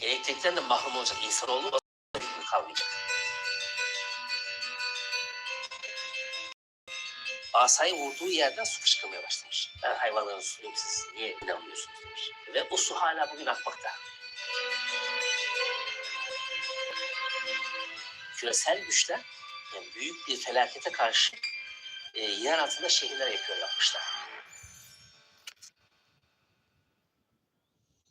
Elektrikten de mahrum olacak insanoğlu o hükmü kalmayacak. Asayı vurduğu yerden su fışkırmaya başlamış. Ben hayvanların suyum siz niye inanmıyorsunuz demiş. Ve o su hala bugün akmakta. Küresel güçler yani büyük bir felakete karşı e, yer altında şehirler yapıyor yapmışlar.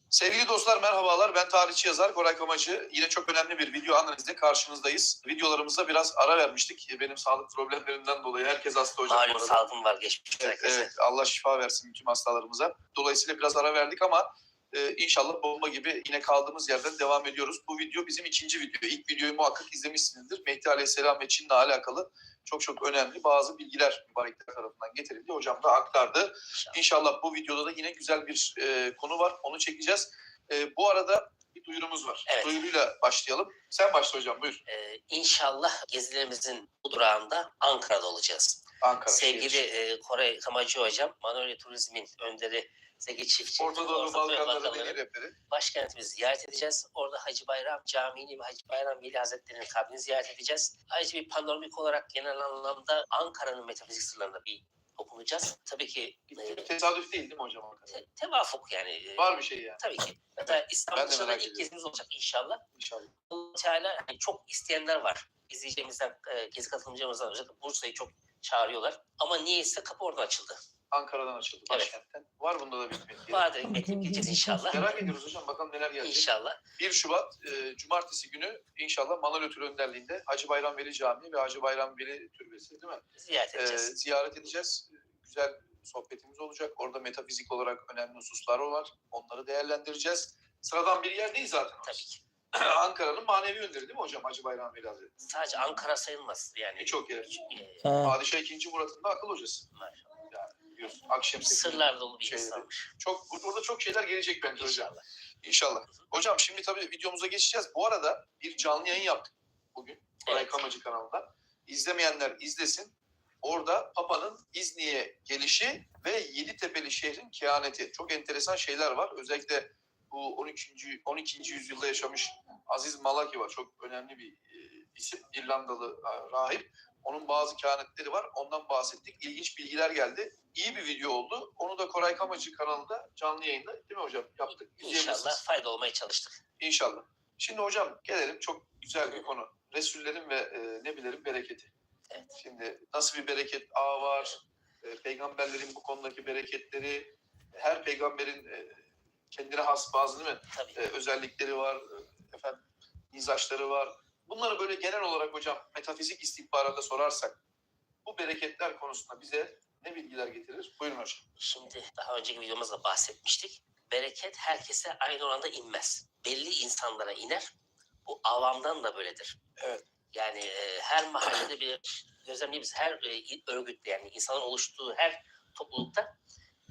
Sevgili dostlar merhabalar. Ben tarihçi yazar Koray Kamacı. Yine çok önemli bir video analizle karşınızdayız. Videolarımızda biraz ara vermiştik. Benim sağlık problemlerimden dolayı herkes hasta hocam. Malum salgın var geçmiş Evet, herkese. evet, Allah şifa versin tüm hastalarımıza. Dolayısıyla biraz ara verdik ama e, inşallah bomba gibi yine kaldığımız yerden devam ediyoruz. Bu video bizim ikinci video. İlk videoyu muhakkak izlemişsinizdir. Mehdi Aleyhisselam ve Çin'le alakalı çok çok önemli bazı bilgiler mübarekler tarafından getirildi. Hocam da aktardı. İnşallah. Bu videoda da yine güzel bir e, konu var. Onu çekeceğiz. E, bu arada bir duyurumuz var. Evet. Duyuruyla başlayalım. Sen başla hocam buyur. Ee, inşallah gezilerimizin bu durağında Ankara'da olacağız. Ankara. Sevgili şehir. e, Kore Kamacı Hocam, Manolya Turizm'in önderi Zeki Çiftçi, Orta Doğu Balkanları Rehberi. başkentimizi ziyaret edeceğiz. Orada Hacı Bayram Camii'ni ve Hacı Bayram Veli Hazretleri'nin kabrini ziyaret edeceğiz. Ayrıca bir panoramik olarak genel anlamda Ankara'nın metafizik sırlarına bir dokunacağız. Tabii ki e, Tesadüf değil değil mi hocam te- tevafuk yani. e, Var bir şey yani Tabii ki. Hatta İstanbul dışında ilk gezimiz olacak inşallah. inşallah. Allah Teala hani çok isteyenler var. İzleyeceğimizden, e, gezi katılımcılarımızdan özellikle Bursa'yı çok çağırıyorlar. Ama niyeyse kapı oradan açıldı. Ankara'dan açıldı Evet. başkentten. Var bunda da bir bilgi. Vardır bekleyip gideceğiz inşallah. Merak ediyoruz hocam bakalım neler gelecek. İnşallah. 1 Şubat e, Cumartesi günü inşallah Manolya Tür önderliğinde Hacı Bayram Veli Camii ve Hacı Bayram Veli Türbesi değil mi? Ziyaret E, edeceğiz. ziyaret edeceğiz. Güzel sohbetimiz olacak. Orada metafizik olarak önemli hususlar var. Onları değerlendireceğiz. Sıradan bir yer değil zaten. Tabii ki. Ankara'nın manevi önderi değil mi hocam Hacı Bayram Veli Hazretleri? Sadece Ankara sayılmaz. Yani Birçok yer. e, Padişah 2. Murat'ın da akıl hocası. Maşallah. Biliyorsun Akşemseddin. sırlar dolu bir Şeyleri. insanmış. Çok, orada çok şeyler gelecek bence hocam. İnşallah. İnşallah. Hocam şimdi tabii videomuza geçeceğiz. Bu arada bir canlı yayın yaptık bugün. Koray Evet. Kamacı kanalında. İzlemeyenler izlesin. Orada Papa'nın İzni'ye gelişi ve Yeditepe'li şehrin kehaneti. Çok enteresan şeyler var. Özellikle bu 12. 12. yüzyılda yaşamış Aziz Malaki var. Çok önemli bir e, isim. İrlandalı e, rahip. Onun bazı kehanetleri var. Ondan bahsettik. İlginç bilgiler geldi. İyi bir video oldu. Onu da Koray Kamacı kanalında canlı yayında değil mi hocam? Yaptık. İnşallah fayda olmaya çalıştık. İnşallah. Şimdi hocam gelelim çok güzel bir konu. Resullerin ve e, Nebilerin bereketi. Evet. Şimdi nasıl bir bereket ağı var? E, peygamberlerin bu konudaki bereketleri, her peygamberin e, kendine has bazı değil mi? Tabii. E, özellikleri var, e, efendim mizaçları var. Bunları böyle genel olarak hocam metafizik istihbarata sorarsak bu bereketler konusunda bize ne bilgiler getirir? Buyurun hocam. Şimdi daha önceki videomuzda bahsetmiştik. Bereket herkese aynı oranda inmez. Belli insanlara iner. Bu avamdan da böyledir. Evet. Yani e, her mahallede bir gözlemlediğimiz her e, örgütte yani insanın oluştuğu her toplulukta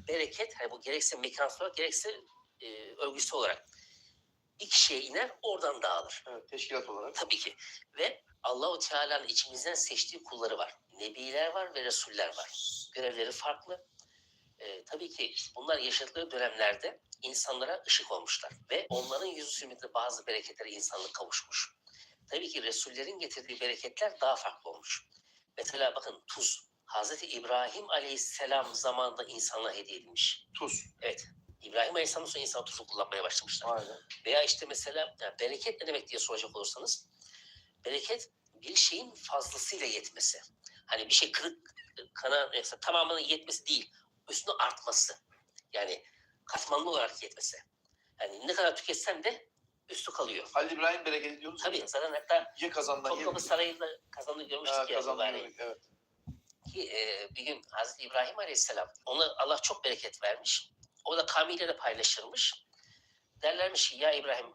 bereket hani bu gerekse mekansal olarak gerekse e, örgüsü olarak bir kişiye iner oradan dağılır. Evet, teşkilat olarak. Tabii ki. Ve Allahu Teala'nın içimizden seçtiği kulları var. Nebiler var ve Resuller var. Görevleri farklı. Ee, tabii ki bunlar yaşadıkları dönemlerde insanlara ışık olmuşlar. Ve onların yüzü sürmekte bazı bereketlere insanlık kavuşmuş. Tabii ki Resullerin getirdiği bereketler daha farklı olmuş. Mesela bakın tuz. Hazreti İbrahim Aleyhisselam zamanında insanlığa hediye edilmiş. Tuz. Evet. İbrahim Aleyhisselam'dan sonra insan tuzu kullanmaya başlamışlar. Aynen. Veya işte mesela yani bereket ne demek diye soracak olursanız bereket bir şeyin fazlasıyla yetmesi. Hani bir şey kırık kana mesela tamamının yetmesi değil. Üstüne artması. Yani katmanlı olarak yetmesi. Yani ne kadar tüketsen de üstü kalıyor. Halil İbrahim bereketi diyoruz. ya. Tabii zaten hatta Ye kazandan. Topkapı Sarayı'nda kazandığı görmüştük Ha, ya. kazandan evet. Ki e, bir gün Hazreti İbrahim Aleyhisselam ona Allah çok bereket vermiş. O da kavmiyle de paylaşırmış. Derlermiş ki ya İbrahim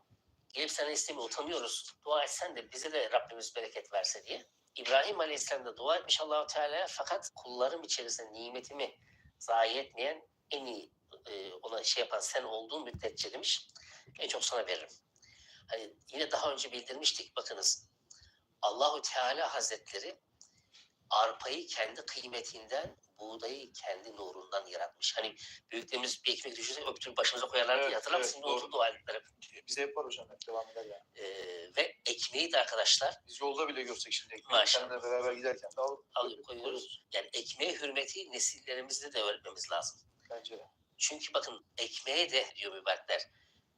gelip senden istemeye utanıyoruz. Dua etsen de bize de Rabbimiz bereket verse diye. İbrahim Aleyhisselam da dua etmiş Allahu Teala'ya fakat kullarım içerisinde nimetimi zayi etmeyen en iyi e, ona şey yapan sen olduğun müddetçe demiş. En çok sana veririm. Hani yine daha önce bildirmiştik bakınız. Allahu Teala Hazretleri arpayı kendi kıymetinden, buğdayı kendi nurundan yaratmış. Hani büyüklerimiz bir ekmek düşünse öptürüp başımıza koyarlardı Evet, ya hatırlar evet, mısın? doğru. Oturdu o aletler hep. Bize yapar hocam. hep Devam eder yani. Ee, ve ekmeği de arkadaşlar Biz yolda bile görsek şimdi. ekmeği Maşallah. Seninle beraber giderken de alıp alıp koyuyoruz. Yani ekmeğe hürmeti nesillerimizde de öğretmemiz lazım. bence de. Çünkü bakın ekmeğe de diyor mübarikler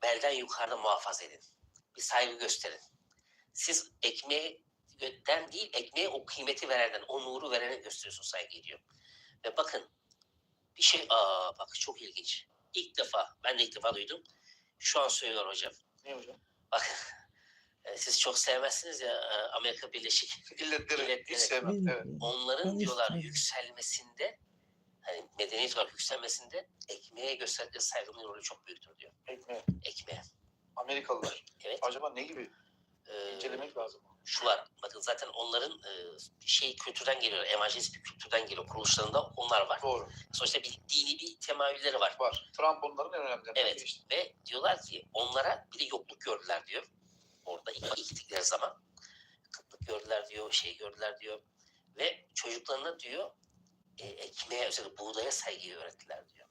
belden yukarıda muhafaza edin. Bir saygı gösterin. Siz ekmeğden değil ekmeğe o kıymeti verenden, o nuru verene gösteriyorsun saygı diyor. Ve bakın bir şey aa bak çok ilginç. İlk defa ben de ilk defa duydum. Şu an söylüyor hocam. Ne hocam? Bakın e, siz çok sevmezsiniz ya e, Amerika Birleşik İlletleri İlletleri. hiç sevmem. Evet. onların diyorlar yükselmesinde hani medeniyet olarak yükselmesinde ekmeğe gösterdikleri saygının rolü çok büyüktür diyor. Ekmeği. Ekmeğe. Amerikalılar. Evet. Acaba ne gibi? Ee, İncelemek lazım. Şu var. Bakın zaten onların e, şey kültürden geliyor. Evangelist bir kültürden geliyor. Kuruluşlarında onlar var. Doğru. Sonuçta bir dini bir temayülleri var. Var. Trump onların en önemlilerinden Evet. geçti. Ve diyorlar ki onlara bir de yokluk gördüler diyor. Orada ilk, gittikleri zaman. Kıtlık gördüler diyor, şey gördüler diyor. Ve çocuklarına diyor e, ekmeğe, özellikle buğdaya saygıyı öğrettiler diyor.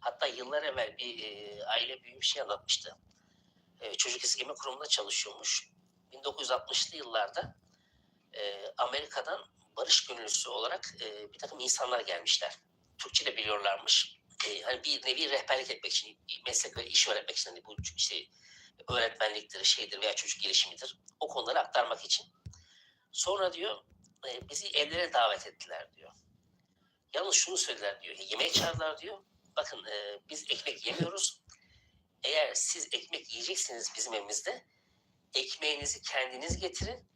Hatta yıllar evvel bir e, aile büyüğü bir şey anlatmıştı. E, çocuk esirgeme kurumunda çalışıyormuş. 1960'lı yıllarda e, Amerika'dan barış gönüllüsü olarak e, bir takım insanlar gelmişler. Türkçe de biliyorlarmış. E, hani bir nevi rehberlik etmek için, meslek ve iş öğretmek için hani bu işte öğretmenliktir, şeydir veya çocuk gelişimidir. O konuları aktarmak için. Sonra diyor e, bizi evlere davet ettiler diyor. Yalnız şunu söylediler diyor. Yemek çağırdılar diyor. Bakın e, biz ekmek yemiyoruz. Eğer siz ekmek yiyeceksiniz bizim evimizde ekmeğinizi kendiniz getirin.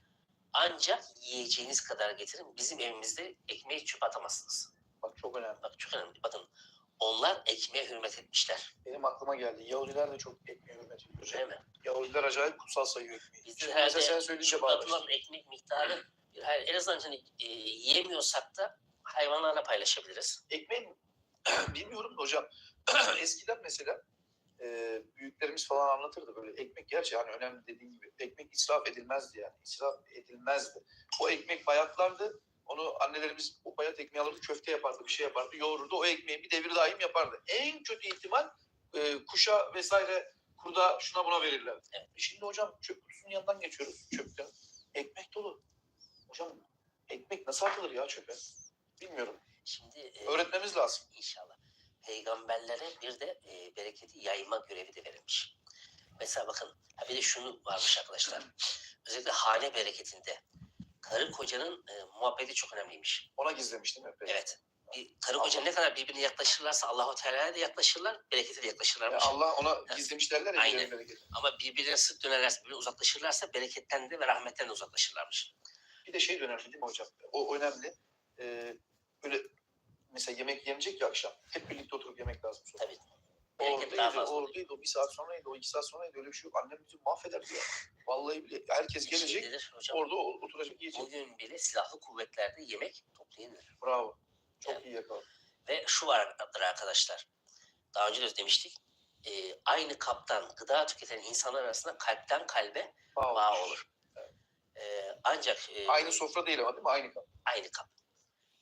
Ancak yiyeceğiniz kadar getirin. Bizim evimizde ekmeği çöp atamazsınız. Bak çok önemli. Bak çok önemli. Bakın onlar ekmeğe hürmet etmişler. Benim aklıma geldi. Yahudiler de çok ekmeği hürmet ediyor. Değil mi? Yahudiler acayip kutsal sayıyor ekmeği. Bizde herhalde mesela sen söyleyince atılan ekmek miktarı hayır, en azından hani, e, yiyemiyorsak da hayvanlarla paylaşabiliriz. Ekmeğin bilmiyorum da hocam. Eskiden mesela e, büyüklerimiz falan anlatırdı böyle ekmek gerçi hani önemli dediğin gibi ekmek israf edilmezdi yani israf edilmezdi. O ekmek bayatlardı onu annelerimiz o bayat ekmeği alırdı köfte yapardı bir şey yapardı yoğururdu o ekmeği bir devir daim yapardı. En kötü ihtimal e, kuşa vesaire kurda şuna buna verirler. Evet. E şimdi hocam çöp kutusunun yanından geçiyoruz çöpten. Ekmek dolu. Hocam ekmek nasıl atılır ya çöpe? Bilmiyorum. Şimdi e, Öğretmemiz lazım. inşallah peygamberlere bir de e, bereketi yayma görevi de verilmiş. Mesela bakın ha bir de şunu varmış arkadaşlar. Özellikle hane bereketinde karı kocanın e, muhabbeti çok önemliymiş. Ona gizlemiştim hep. Evet. Bir karı koca ne kadar birbirine yaklaşırlarsa Allahu Teala'ya da yaklaşırlar, berekete de Yani yaklaşırlarmış. Allah ona gizlemiş derler ya. Aynen. bereketi. Ama birbirine sık dönerlerse, birbirine uzaklaşırlarsa bereketten de ve rahmetten de uzaklaşırlarmış. Bir de şey önemli değil mi hocam? O önemli. Ee, böyle mesela yemek yenecek ya akşam. Hep birlikte oturup yemek lazım sonra. Tabii. Oradaydı, oradaydı. O bir saat sonraydı, o iki saat sonraydı. Öyle bir şey yok. Annem bizi mahvederdi ya. Vallahi bile. Herkes gelecek, Şeydedir hocam. orada oturacak, yiyecek. Bugün bile silahlı kuvvetlerde yemek toplu yenilir. Bravo. Çok Evet. iyi yakaladın. Ve şu vardır arkadaşlar. Daha önce de demiştik. e, aynı kaptan gıda tüketen insanlar arasında kalpten kalbe Bravo. bağ olur. E, ancak e, Aynı sofra değil ama değil mi? Aynı kap. aynı kap.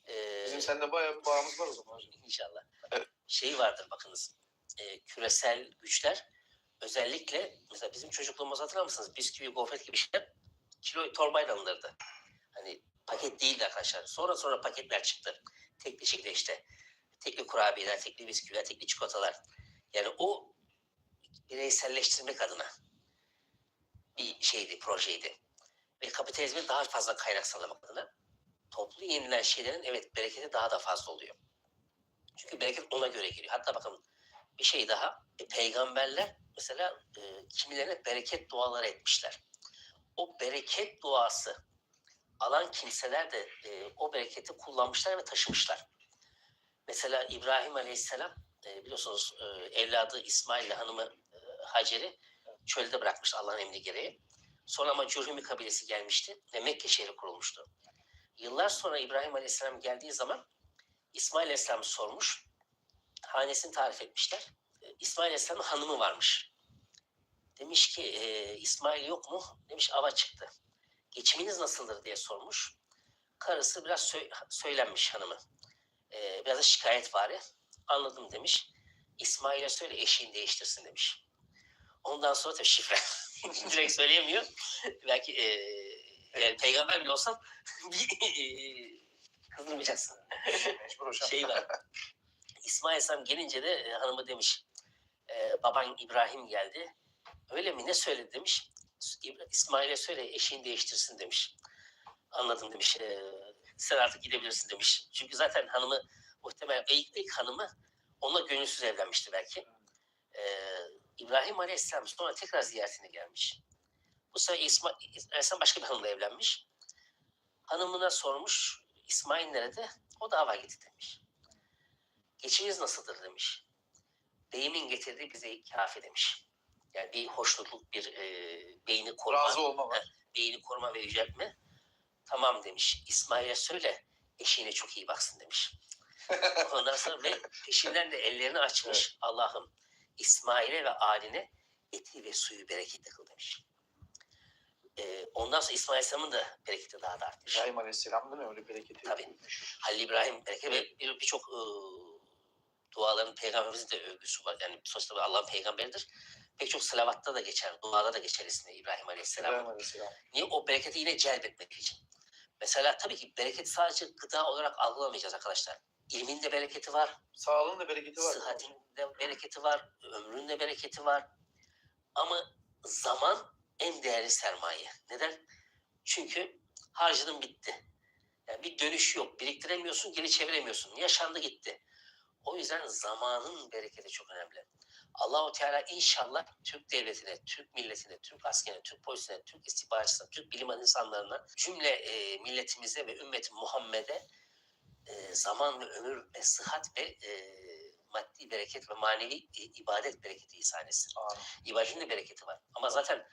E, Bizim seninle bayağı bir bağımız var o zaman. İnşallah. Evet. Şey vardır bakınız. E, küresel güçler özellikle mesela bizim çocukluğumuz hatırlar mısınız? Bisküvi, gofret gibi şeyler kilo torbayla alınırdı. Hani paket değildi arkadaşlar. Sonra sonra paketler çıktı. Tekli şekilde işte. Tekli kurabiyeler, tekli bisküviler, tekli çikolatalar. Yani o bireyselleştirmek adına bir şeydi, projeydi. Ve kapitalizme daha fazla kaynak sağlamak adına toplu yenilen şeylerin evet bereketi daha da fazla oluyor. Çünkü bereket ona göre geliyor. Hatta bakın bir şey daha. E, peygamberler mesela e, kimilerine bereket duaları etmişler. O bereket duası alan kimseler de e, o bereketi kullanmışlar ve taşımışlar. Mesela İbrahim Aleyhisselam e, biliyorsunuz e, evladı İsmail ile hanımı e, Hacer'i çölde bırakmış Allah'ın emri gereği. Sonra ama Cürhumi kabilesi gelmişti ve Mekke şehri kurulmuştu. Yıllar sonra İbrahim Aleyhisselam geldiği zaman İsmail Aleyhisselam sormuş. Hanesini tarif etmişler. E, İsmail Aleyhisselam'ın hanımı varmış. Demiş ki e, İsmail yok mu? Demiş ava çıktı. Geçiminiz nasıldır diye sormuş. Karısı biraz sö- söylenmiş hanımı. Ee, biraz da şikayet var Anladım demiş. İsmail'e söyle eşiğini değiştirsin demiş. Ondan sonra tabii şifre direkt söyleyemiyor. Belki e, yani peygamber bile olsam e, kızdırmayacaksın. Mecbur hocam. Şey var. İsmail Aleyhisselam gelince de e, hanımı demiş e, baban İbrahim geldi. Öyle mi ne söyledi demiş. İsmail'e söyle eşiğini değiştirsin demiş. Anladım demiş. E, sen artık gidebilirsin demiş. Çünkü zaten hanımı muhtemelen ilk, ilk hanımı onunla gönülsüz evlenmişti belki. E, İbrahim Aleyhisselam sonra tekrar ziyaretine gelmiş. Bu sefer İsmail Aleyhisselam başka bir hanımla evlenmiş. Hanımına sormuş İsmail nerede? O dava gitti demiş. Geçiminiz nasıldır demiş. Beyimin getirdiği bize kafi demiş. Yani bir hoşnutluk, bir e, beyni koruma, Razı olma var. beyni koruma ve yüceltme. Tamam demiş. İsmail'e söyle eşine çok iyi baksın demiş. Ondan sonra ve peşinden de ellerini açmış. Allah'ım İsmail'e ve aline eti ve suyu bereketli kıl demiş. E, ondan sonra İsmail Aleyhisselam'ın da bereketi daha da artmış. İbrahim Aleyhisselam değil mi? Öyle bereketi. Tabii. Halil İbrahim bereket ve bir- birçok e, duaların peygamberimizin de övgüsü var. Yani sonuçta Allah'ın peygamberidir. Pek çok salavatta da geçer, duada da geçer ismi İbrahim Aleyhisselam. İbrahim Aleyhisselam. Niye? O bereketi yine celbetmek için. Mesela tabii ki bereketi sadece gıda olarak algılamayacağız arkadaşlar. İlmin de bereketi var, Sağlığın da bereketi var. sıhhatin de bereketi var, ömrün de bereketi var. Ama zaman en değerli sermaye. Neden? Çünkü harcadın bitti. Yani bir dönüş yok. Biriktiremiyorsun, geri çeviremiyorsun. Yaşandı gitti. O yüzden zamanın bereketi çok önemli. Allahu Teala inşallah Türk devletine, Türk milletine, Türk askerine, Türk polisine, Türk istihbaratçısına, Türk bilim insanlarına, cümle e, milletimize ve ümmeti Muhammed'e e, zaman ve ömür ve sıhhat ve e, maddi bereket ve manevi e, ibadet bereketi ihsan etsin. İbadetin de bereketi var. Ama zaten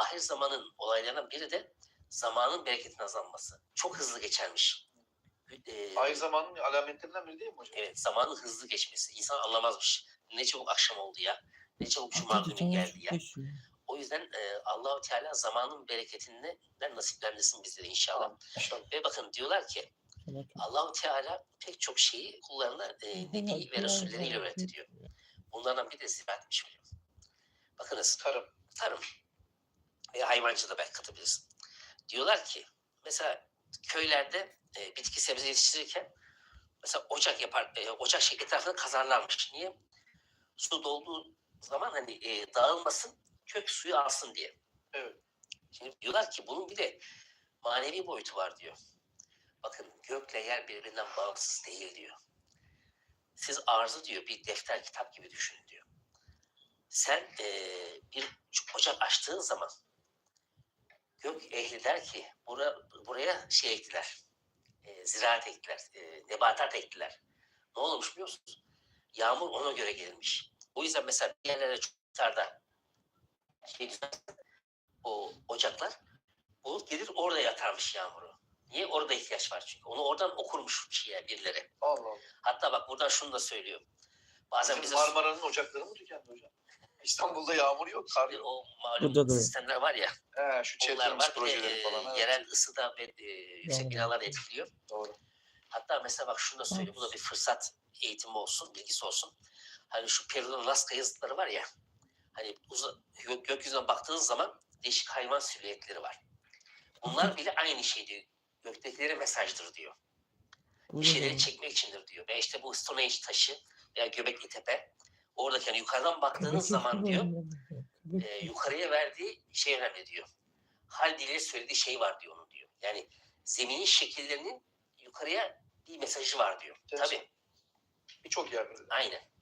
ahir zamanın olaylarından biri de zamanın bereketinin azalması. Çok hızlı geçermiş. E, Aynı zamanın alametlerinden biri değil mi hocam? Evet zamanın hızlı geçmesi. İnsan anlamazmış. Ne çabuk akşam oldu ya. Ne çabuk cuma günü geldi ya. O yüzden e, Allahu Teala zamanın bereketinden nasiplendirsin bizlere inşallah. Ve bakın diyorlar ki Allahu Teala pek çok şeyi kullarına e, Nebi ve Resulleriyle öğretti diyor. Bunlardan bir de ziraatmiş hocam. Bakınız Tarım. tarım ve hayvancılığı belki katabilirsin. Diyorlar ki mesela köylerde e, bitki sebze yetiştirirken mesela ocak yapar, e, ocak şey etrafında kazarlarmış. Niye? Su dolduğu zaman hani e, dağılmasın, kök suyu alsın diye. Evet. Şimdi diyorlar ki bunun bir de manevi boyutu var diyor. Bakın gökle yer birbirinden bağımsız değil diyor. Siz arzı diyor bir defter kitap gibi düşünün diyor. Sen eee, bir ocak açtığın zaman gök ehli der ki bura, buraya şey ektiler. eee, ziraat ektiler. eee, nebatat ektiler. Ne olmuş biliyor musunuz? Yağmur ona göre gelmiş. O yüzden mesela bir yerlere çok miktarda şey o ocaklar bulut gelir orada yatarmış yağmuru. Niye? Orada ihtiyaç var çünkü. Onu oradan okurmuş bir şeye birileri. Allah Allah. Hatta bak buradan şunu da söylüyor. Bazen Bizim bize Marmara'nın ocakları mı tükendi hocam? İstanbul'da yağmur yok, kar yok. o malum Burada da. sistemler var ya. He, şu Onlar çetremiz var. Bir de projeleri e, falan. Evet. yerel ısıda ve e, yüksek Yani. binalar etkiliyor. Doğru. Hatta mesela bak şunu da söyleyeyim. Bu da bir fırsat eğitimi olsun, bilgisi olsun. Hani şu Peru'nun Nazca yazıtları var ya. Hani uza, gök, gökyüzüne baktığınız zaman değişik hayvan silüetleri var. Bunlar bile aynı şey diyor. Göktekilere mesajdır diyor. bir şeyleri çekmek içindir diyor. Ve işte bu Stonehenge taşı veya Göbekli Tepe oradaki hani yukarıdan baktığınız zaman diyor e, yukarıya verdiği şey önemli diyor. Hal diliyle söylediği şey var diyor onun diyor. Yani zeminin şekillerinin yukarıya bir mesajı var diyor. Enteresan. Tabii Birçok yerde. aynen.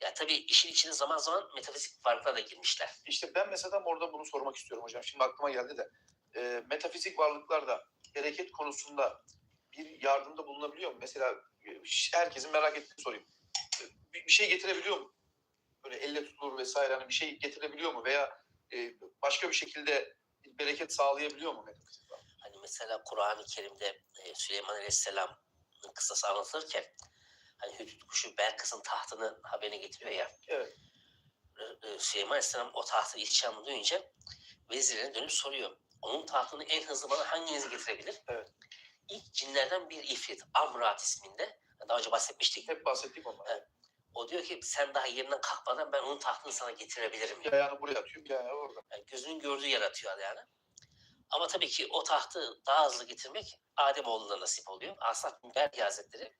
Ya tabii işin içine zaman zaman metafizik farklar da girmişler. İşte ben mesela orada bunu sormak istiyorum hocam. Şimdi aklıma geldi de. E, metafizik varlıklarda bereket konusunda bir yardımda bulunabiliyor mu? Mesela e, herkesin merak ettiğini sorayım. E, Bir, bir şey getirebiliyor mu? Böyle elle tutulur vesaire hani bir şey getirebiliyor mu? Veya e, başka bir şekilde bereket sağlayabiliyor mu metafizik varlık? Hani mesela Kur'an-ı Kerim'de e, Süleyman Aleyhisselam'ın kıssası anlatılırken hani Hüdüd kuşu Belkıs'ın tahtını haberine getiriyor ya. Evet. E, e, Süleyman Aleyhisselam o tahtı ihtişamını duyunca vezirine dönüp soruyor. Onun tahtını en hızlı bana hanginiz getirebilir? Evet. ilk cinlerden bir ifrit Amrat isminde. Daha önce bahsetmiştik. Hep bahsettik ondan. Evet. O diyor ki sen daha yerinden kalkmadan ben onun tahtını sana getirebilirim. Diyor. ayağını buraya atıyor, bir ayağını orada. Yani gözünün gördüğü yer atıyor yani. Ama tabii ki o tahtı daha hızlı getirmek Ademoğlu'na nasip oluyor. Asaf bin Berdi Hazretleri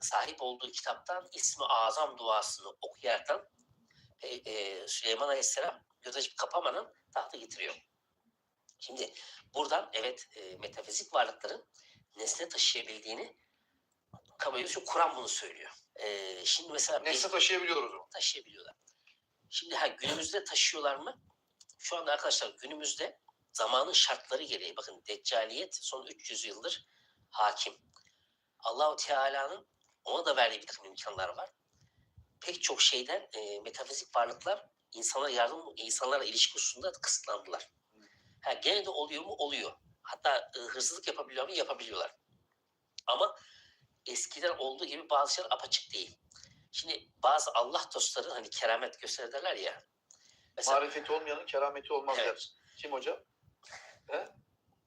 sahip olduğu kitaptan İsmi Azam duasını okuyaraktan e, e, Süleyman Aleyhisselam göz açıp kapamadan tahtı getiriyor. Şimdi buradan evet e, metafizik varlıkların nesne taşıyabildiğini kabul ediyoruz. Kur'an bunu söylüyor. E, şimdi mesela Nesne taşıyabiliyoruz onu. taşıyabiliyorlar. Şimdi ha günümüzde taşıyorlar mı? Şu anda arkadaşlar günümüzde zamanın şartları gereği bakın deccaliyet son 300 yıldır hakim. Allahu Teala'nın ona da verdiği bir takım imkanlar var. Pek çok şeyden e, metafizik varlıklar insanlara yardım, insanlarla ilişki hususunda kısıtlandılar. Ha, gene de oluyor mu? Oluyor. Hatta e, hırsızlık yapabiliyor mu? Yapabiliyorlar. Ama eskiden olduğu gibi bazı şeyler apaçık değil. Şimdi bazı Allah dostları hani keramet gösterirler ya. Mesela Marifeti olmayanın kerameti olmaz Evet. der. Kim hocam? He?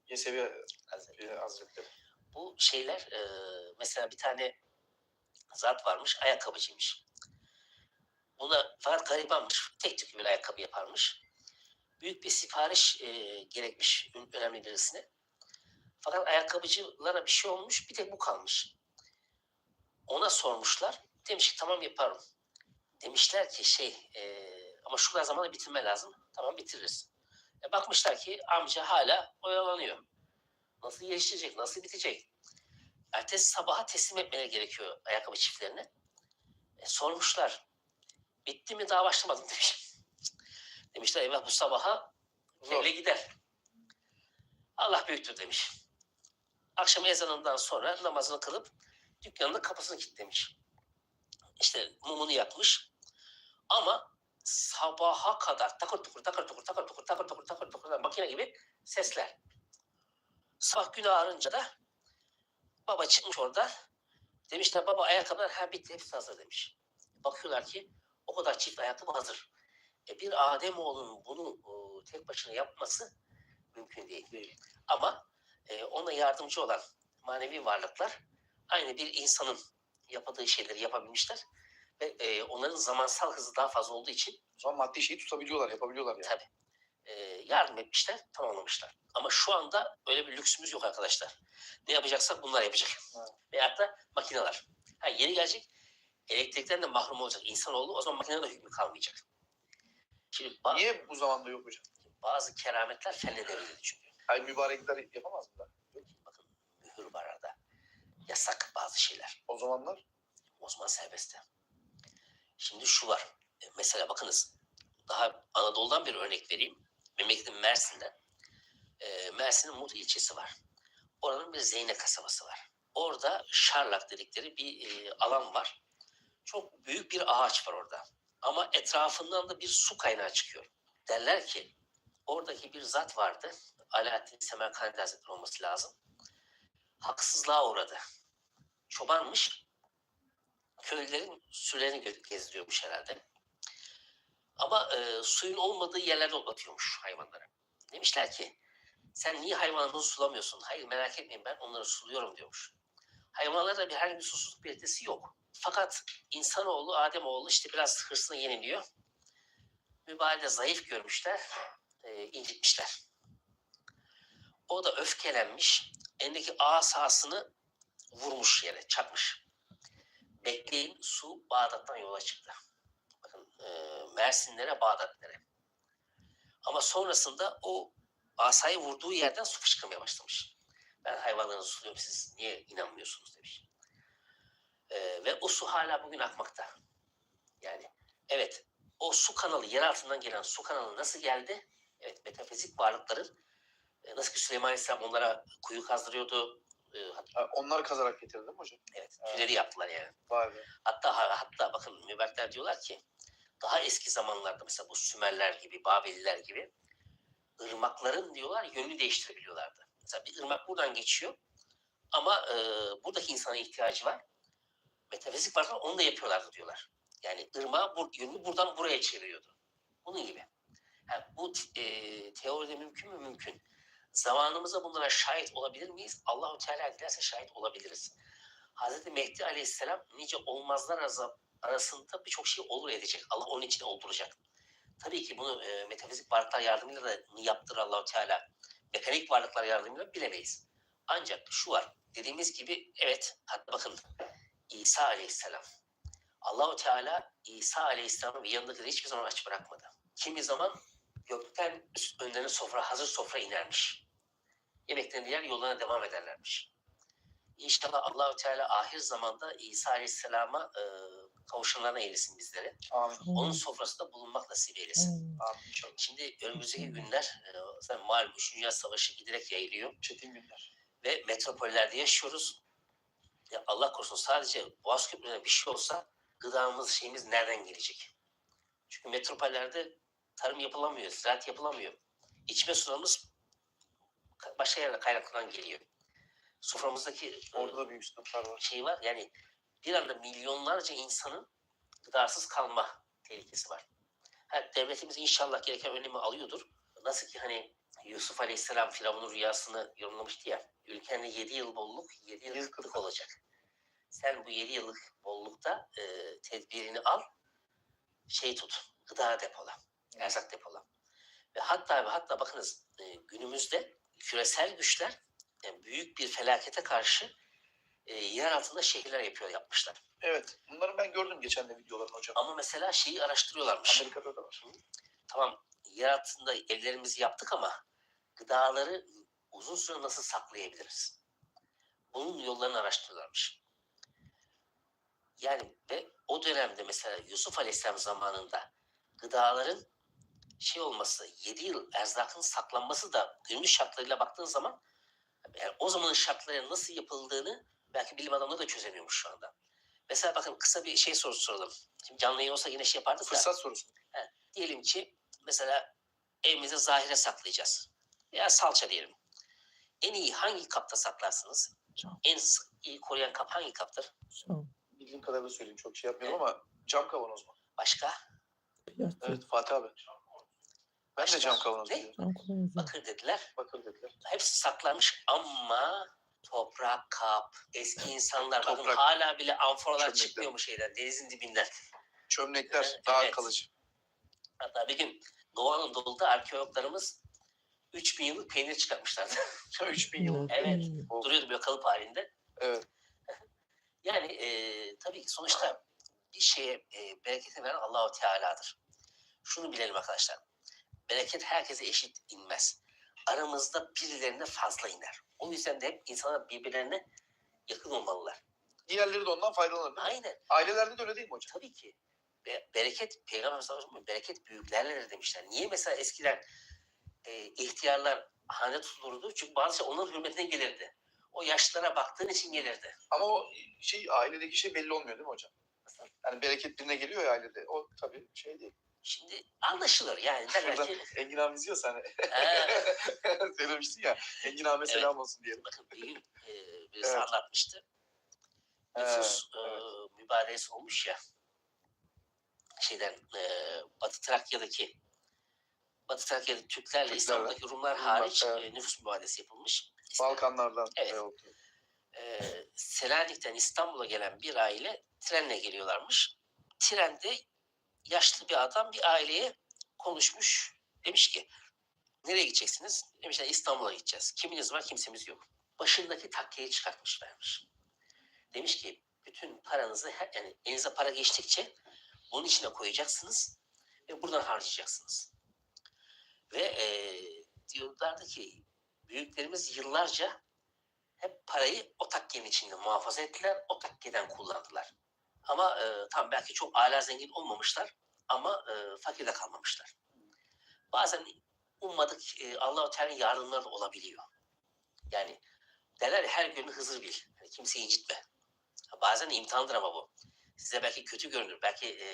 Yesevi Hazretleri, Hazretleri. bu şeyler e, mesela bir tane zat varmış ayakkabıcıymış. Buna fakat garibanmış. Tek tük bir ayakkabı yaparmış. Büyük bir sipariş e, gerekmiş ön- önemli birisine. Fakat ayakkabıcılara bir şey olmuş bir tek bu kalmış. Ona sormuşlar. Demiş ki tamam yaparım. Demişler ki şey e, ama şu kadar zamanda bitirme lazım. Tamam bitiririz. E, bakmışlar ki amca hala oyalanıyor. Nasıl geliştirecek, nasıl bitecek? Ertesi sabaha teslim etmeleri gerekiyor ayakkabı çiftlerine. E, sormuşlar. Bitti mi daha başlamadım demiş. Demişler eyvah bu sabaha öyle gider. Allah büyüktür demiş. Akşam ezanından sonra namazını kılıp dükkanın da kapısını kilitlemiş. İşte mumunu yakmış. Ama sabaha kadar takır tukur takır tukur takır tukur takır tukur takır tukur makine gibi sesler. Sabah gün ağarınca da baba çıkmış orada. Demişler baba ayakkabılar ha bitti hepsi hazır demiş. Bakıyorlar ki o kadar çift ayakkabı hazır. E bir Ademoğlu'nun bunu e, tek başına yapması mümkün değil. Değil. Ama e, ona yardımcı olan manevi varlıklar aynı bir insanın yaptığı şeyleri yapabilmişler. Ve e, onların zamansal hızı daha fazla olduğu için O zaman maddi şeyi tutabiliyorlar, yapabiliyorlar yani. Tabii. e, yardım etmişler, tamamlamışlar. Ama şu anda öyle bir lüksümüz yok arkadaşlar. Ne yapacaksak bunlar yapacak. Evet. Veyahut da makineler. Ha, yeni gelecek, elektrikten de mahrum olacak insanoğlu. O zaman makinenin de hükmü kalmayacak. Şimdi ba- Niye bu zamanda yok hocam? bazı kerametler felle devrildi çünkü. Ay mübarekler yapamaz mı? Bakın mühür var. Yasak bazı şeyler. O zamanlar O zaman serbestte. Şimdi şu var. E, Mesela bakınız. Daha Anadolu'dan bir örnek vereyim. Memleketin Mersin'den. E, Mersin'in Mut ilçesi var. Oranın bir Zeyne kasabası var. Orada Şarlak dedikleri bir e, alan var. Çok büyük bir ağaç var orada. Ama etrafından da bir su kaynağı çıkıyor. Derler ki oradaki bir zat vardı. Alaaddin Semerkandi Hazretleri olması lazım. Haksızlığa uğradı. Çobanmış köylülerin sürelerini gezdiriyormuş herhalde. Ama e, suyun olmadığı yerlerde otlatıyormuş hayvanları. Demişler ki sen niye hayvanını sulamıyorsun? Hayır merak etmeyin ben onları suluyorum diyormuş. Hayvanlarda bir herhangi bir susuzluk belirtisi yok. Fakat insanoğlu, Ademoğlu işte biraz hırsına yeniliyor. Mübarede zayıf görmüşler, e, incitmişler. O da öfkelenmiş, elindeki asasını vurmuş yere, çakmış bekleyin su Bağdat'tan yola çıktı. Bakın e, Mersinlere, Bağdat'lere. Ama sonrasında o asayı vurduğu yerden su fışkırmaya başlamış. Ben hayvanlarınızı suluyorum siz niye inanmıyorsunuz demiş. E, ve o su hala bugün akmakta. Yani evet o su kanalı yer altından gelen su kanalı nasıl geldi? Evet metafizik varlıkların nasıl ki Süleyman Aleyhisselam onlara kuyu kazdırıyordu. E, hat- ha, onlar kazarak getirdi değil mi hocam? evet, tüneli yaptılar yani. Vay be. Hatta hatta bakın müberkler diyorlar ki daha eski zamanlarda mesela bu Sümerler gibi, Babeliler gibi ırmakların diyorlar yönünü değiştirebiliyorlardı. Mesela bir ırmak buradan geçiyor ama e, buradaki insana ihtiyacı var. Metafizik varlıklar onu da yapıyorlardı diyorlar. Yani ırmağı bur, yönünü buradan buraya çeviriyordu. Bunun gibi. Ha, bu e, teoride mümkün mü? Mümkün. Zamanımızda bunlara şahit olabilir miyiz? Allahu Teala dilerse şahit olabiliriz. Hazreti Mehdi Aleyhisselam nice olmazlar arası- arasında birçok şey olur edecek. Allah onun için olduracak. Tabii ki bunu e, metafizik varlıklar yardımıyla da yaptırır Allahu Teala. Mekanik varlıklar yardımıyla bilemeyiz. Ancak şu var. Dediğimiz gibi evet hatta bakın İsa Aleyhisselam. Allahu Teala İsa Aleyhisselam'ı bir yanındakileri hiçbir zaman aç bırakmadı. Kimi zaman gökten önlerine sofra, hazır sofra inermiş. Yemeklerini yer yollarına devam ederlermiş. İnşallah Allahu Teala ahir zamanda İsa Aleyhisselam'a e, kavuşanlarına eylesin bizleri. Amin. Onun sofrasında bulunmak nasip eylesin. Amin inşallah. Şimdi önümüzdeki günler e, zaten malum 3. Dünya Savaşı giderek yayılıyor Çetin günler. ve metropollerde yaşıyoruz. Ya Allah korusun sadece Boğaz Köprü'ne bir şey olsa gıdamız şeyimiz nereden gelecek? Çünkü metropollerde tarım yapılamıyor, ziraat yapılamıyor. İçme sularımız başka yerde kaynaklardan geliyor. Soframızdaki Orada da büyük sıkıntılar var. şey var yani bir anda milyonlarca insanın gıdasız kalma tehlikesi var. Ha, devletimiz inşallah gereken önlemi alıyordur. Nasıl ki hani Yusuf Aleyhisselam Firavun'un rüyasını yorumlamıştı ya. Ülkende 7 yıl bolluk, 7 yıl Yıl kıtlık olacak. Sen bu 7 yıllık bollukta e, tedbirini al, şey tut, gıda depola, erzak depola. Ve hatta ve hatta bakınız e, günümüzde küresel güçler e, büyük bir felakete karşı e, yer altında şehirler yapıyor yapmışlar. Evet. Bunları ben gördüm geçen de videolarını hocam. Ama mesela şeyi araştırıyorlarmış. Amerika'da da var. Tamam yer altında evlerimizi yaptık ama gıdaları uzun süre nasıl saklayabiliriz? Bunun yollarını araştırıyorlarmış. Yani ve o dönemde mesela Yusuf Aleyhisselam zamanında gıdaların şey olması, 7 yıl erzakın saklanması da günümüz şartlarıyla baktığın zaman yani o zamanın şartlarıyla nasıl yapıldığını belki bilim adamları da çözemiyormuş şu anda. Mesela bakın kısa bir şey sorusu soralım. Şimdi canlı yayın olsa yine şey yapardık da. Fırsat sorusu. Diyelim ki mesela evimize zahire saklayacağız. Veya salça diyelim. En iyi hangi kapta saklarsınız? En iyi koruyan kap hangi kaptır? Bildiğim kadarıyla söyleyeyim çok şey yapmıyorum ama cam kavanoz mu? Başka? Evet Fatih abi. Ben de cam kavanoz diyorum. Cam. Bakır dediler. Bakır dediler. Hepsi saklanmış ama toprak kap, eski insanlar bakın Toprak. hala bile amforalar Çömlekler. çıkmıyor mu şeyden denizin dibinden. Çömlekler Evet. daha kalıcı. Hatta bir gün Doğu Anadolu'da arkeologlarımız 3000 yıllık peynir çıkartmışlardı. 3000 yıl. Evet. Of. Duruyordu böyle kalıp halinde. Evet. Yani e, tabii ki sonuçta bir şeye e, bereketi veren Allahu Teala'dır. Şunu bilelim arkadaşlar. Bereket herkese eşit inmez. Aramızda birilerine fazla iner. O yüzden de hep insanlar birbirlerine yakın olmalılar. Diğerleri de ondan faydalanır değil mi? Aynen. Ailelerde de öyle değil mi hocam? Tabii ki. Ve bereket, Peygamber sallallahu aleyhi ve sellem bereket büyüklerledir demişler. Niye mesela eskiden e, ihtiyarlar hane tutulurdu? Çünkü bazı şey onların hürmetine gelirdi. O yaşlılara baktığın için gelirdi. Ama o şey ailedeki şey belli olmuyor değil mi hocam? Yani bereket birine geliyor ya ailede. O tabii şey değil. Şimdi anlaşılır yani. Burada ki, Engin abi izliyorsa hani "Ha, söylemiştin ya. Engin abi selam olsun diyelim. Bakın bir gün e, birisi Evet. anlatmıştı. Nüfus e, evet. mübadelesi olmuş ya. Şeyden e, Batı Trakya'daki Batı Trakya'daki Türklerle Türklerle. İstanbul'daki Rumlar hariç evet. e, nüfus mübadelesi yapılmış. Balkanlardan. Evet. oldu. E, Selanik'ten İstanbul'a gelen bir aile trenle geliyorlarmış. Trende yaşlı bir adam bir aileye konuşmuş. Demiş ki nereye gideceksiniz? Demişler İstanbul'a gideceğiz. Kiminiz var kimsemiz yok. Başındaki takkeyi çıkartmış vermiş. Demiş ki bütün paranızı yani elinize para geçtikçe bunun içine koyacaksınız ve buradan harcayacaksınız. Ve eee diyorlardı ki büyüklerimiz yıllarca hep parayı o takkenin içinde muhafaza ettiler, o takkeden kullandılar. Ama eee tam belki çok âlâ zengin olmamışlar ama eee fakir de kalmamışlar. Bazen ummadık e, Allah-u Teala'nın yardımları da olabiliyor. Yani derler her günü Hızır bil. Yani kimseyi incitme. Bazen imtihandır ama bu. Size belki kötü görünür. Belki e,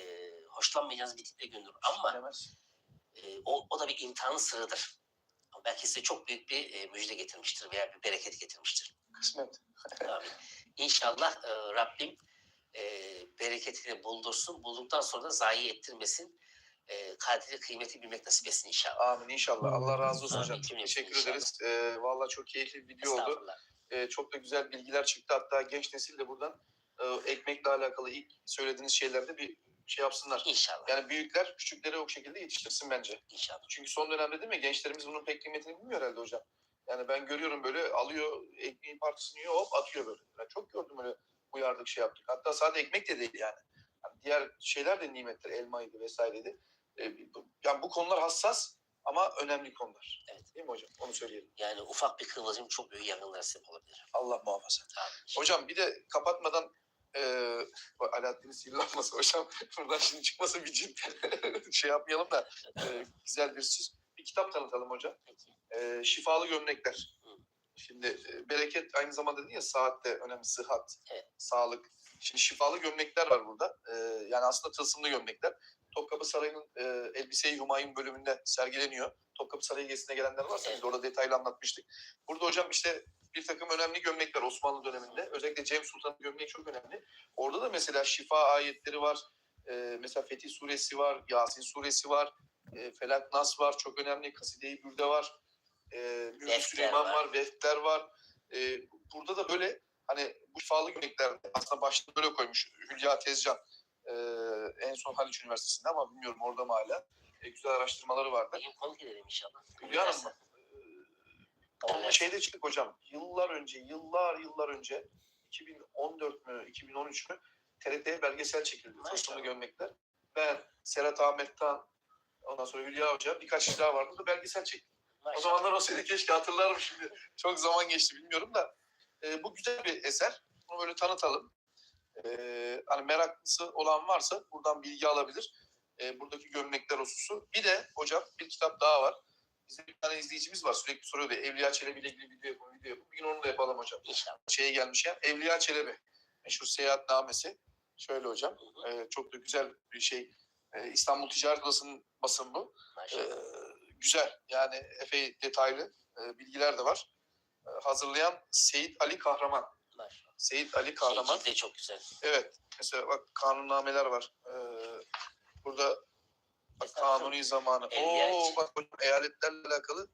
hoşlanmayacağınız bir tiple görünür. Ama e, o, o da bir imtihanın sırrıdır. Ama belki size çok büyük bir e, müjde getirmiştir veya bir bereket getirmiştir. Kısmet. Amin. İnşallah e, Rabbim e, bereketini buldursun. Bulduktan sonra da zayi ettirmesin. e, kadri kıymeti bilmek nasip etsin inşallah. Amin inşallah. Allah razı olsun Amin. hocam. Teşekkür inşallah. ederiz. Ee, Valla çok keyifli bir video oldu. Ee, çok da güzel bilgiler çıktı. Hatta genç nesil de buradan e, ekmekle alakalı ilk söylediğiniz şeylerde bir şey yapsınlar. İnşallah. Yani büyükler küçükleri o şekilde yetiştirsin bence. İnşallah. Çünkü son dönemde değil mi gençlerimiz bunun pek kıymetini bilmiyor herhalde hocam. Yani ben görüyorum böyle alıyor ekmeğin parçasını yiyor hop atıyor böyle. Ben çok gördüm öyle uyardık şey yaptık. Hatta sadece ekmek de değil yani. Yani diğer şeyler de nimetler elmaydı vesaireydi. Ee, bu- yani bu konular hassas ama önemli konular. Evet. Değil mi hocam? Onu söyleyelim. Yani ufak bir kıvılcım çok büyük yangınlara sebep olabilir. Allah muhafaza. Amin. Hocam bir de kapatmadan e, bak Alaaddin'in sinirlenmesi hocam. Buradan şimdi çıkmasa bir cin şey yapmayalım da e, güzel bir süs. Bir kitap tanıtalım hocam. Peki. E, şifalı gömlekler. Şimdi e, bereket aynı zamanda değil ya saat de önemli. Sıhhat, Evet. sağlık. Şimdi şifalı gömlekler var burada. E, yani aslında tılsımlı gömlekler. Topkapı Sarayı'nın e, Elbise-i Humayun bölümünde sergileniyor. Topkapı Sarayı gezisine gelenler varsa biz Evet. de orada detaylı anlatmıştık. Burada hocam işte bir takım önemli gömlekler Osmanlı döneminde. Özellikle Cem Sultan'ın gömleği çok önemli. Orada da mesela şifa ayetleri var. E, mesela Fetih Suresi var, Yasin Suresi var. E, Felak Nas var, çok önemli. Kaside-i Bürde var. E, Mülk Veftler Süleyman var. var, Veftler var. E, burada da böyle hani bu şifalı gömlekler aslında başta böyle koymuş Hülya Tezcan. E, en son Haliç Üniversitesi'nde ama bilmiyorum orada mı hala. E, güzel araştırmaları vardı. Gün konuk edelim inşallah. Hülya Hanım. Ama Evet. şeyde çıktık hocam. Yıllar önce, yıllar yıllar önce 2014 mü, 2013 mü TRT'ye belgesel çekildi. Tılsımlı gömlekler. Ben, Serhat Ahmet Tan, ondan sonra Hülya Hoca birkaç kişi daha vardı da belgesel çekti. O zamanlar o seni keşke hatırlarım şimdi. Çok zaman geçti bilmiyorum da. E, bu güzel bir eser. Bunu böyle tanıtalım. E, hani meraklısı olan varsa buradan bilgi alabilir. E, buradaki gömlekler hususu. Bir de hocam bir kitap daha var. Bizim bir tane izleyicimiz var sürekli soruyordu. Evliya Çelebi ile ilgili video yapın, video yapın. Bir gün onu da yapalım hocam. İnşallah. Şeye gelmiş ya. Evliya Çelebi. Meşhur seyahatnamesi. Şöyle hocam. E, çok da güzel bir şey. E, İstanbul Ticaret Odası'nın basın bu. Maşallah. Güzel yani epey detaylı e, bilgiler de var. Ee, hazırlayan Seyit Ali Kahraman. Seyit Ali Kahraman. cildi de çok güzel. Evet. Mesela bak kanunnameler var. Ee, burada bak, kanuni zamanı. Oo bak eyaletlerle alakalı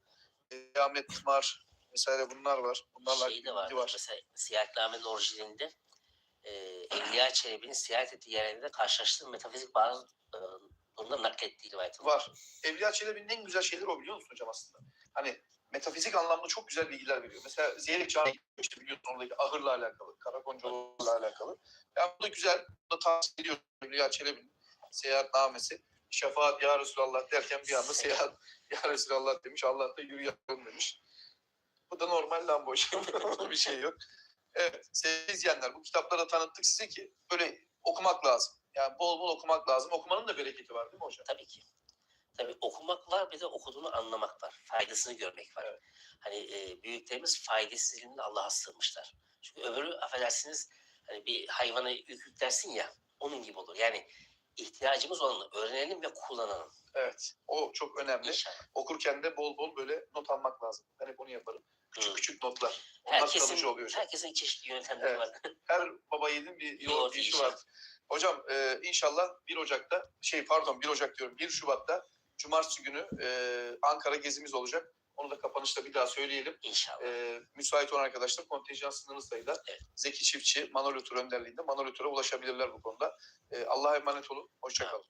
e, kıyamet tımar vesaire bunlar var. Bunlarla şey de var. var. Mesela seyahatnamenin orijinalinde e, Evliya Çelebi'nin seyahat ettiği yerlerinde karşılaştığı metafizik bazı e, durumda naklettiği rivayet var. Var. Evliya Çelebi'nin en güzel şeyleri o biliyor musun hocam aslında? Hani metafizik anlamda çok güzel bilgiler veriyor. Mesela Zeyrek Camii işte biliyorsun oradaki ahırla alakalı, Karakoncalı'yla alakalı. Yani bu da güzel. Bu da tavsiye ediyorum Evliya Çelebi'nin seyahatnamesi. Şefaat ya Resulallah derken bir anda seyahat ya Resulallah demiş. Allah da yürü yapalım demiş. Bu da normal lan boş. bir şey yok. Evet sevgili izleyenler bu kitapları tanıttık size ki böyle okumak lazım. Yani bol bol okumak lazım. Okumanın da bereketi var değil mi hocam? Tabii ki. Tabii okumak var bir de okuduğunu anlamak var. Faydasını görmek var. Evet. Hani e, büyüklerimiz faydasız ilimle Allah'a sığınmışlar. Çünkü öbürü affedersiniz hani bir hayvana yük ya onun gibi olur. Yani ihtiyacımız olanı öğrenelim ve kullanalım. Evet. O çok önemli. İnşallah. Okurken de bol bol böyle not almak lazım. Ben hep onu yaparım. Küçük Hı. küçük notlar. Onlar kalıcı Herkesin, oluyor hocam. herkesin çeşitli yöntemleri Evet. var. Her baba yiğidin bir yoğurt işi var. Hocam e, inşallah 1 Ocak'ta şey pardon 1 Ocak diyorum 1 Şubat'ta Cumartesi günü e, Ankara gezimiz olacak. Onu da kapanışta bir daha söyleyelim. İnşallah. E, müsait olan arkadaşlar kontenjan sınırlı sayıda Evet. Zeki Çiftçi, Manolyo Tur önderliğinde Manolyo Tur'a ulaşabilirler bu konuda. E, Allah'a emanet olun. Hoşçakalın.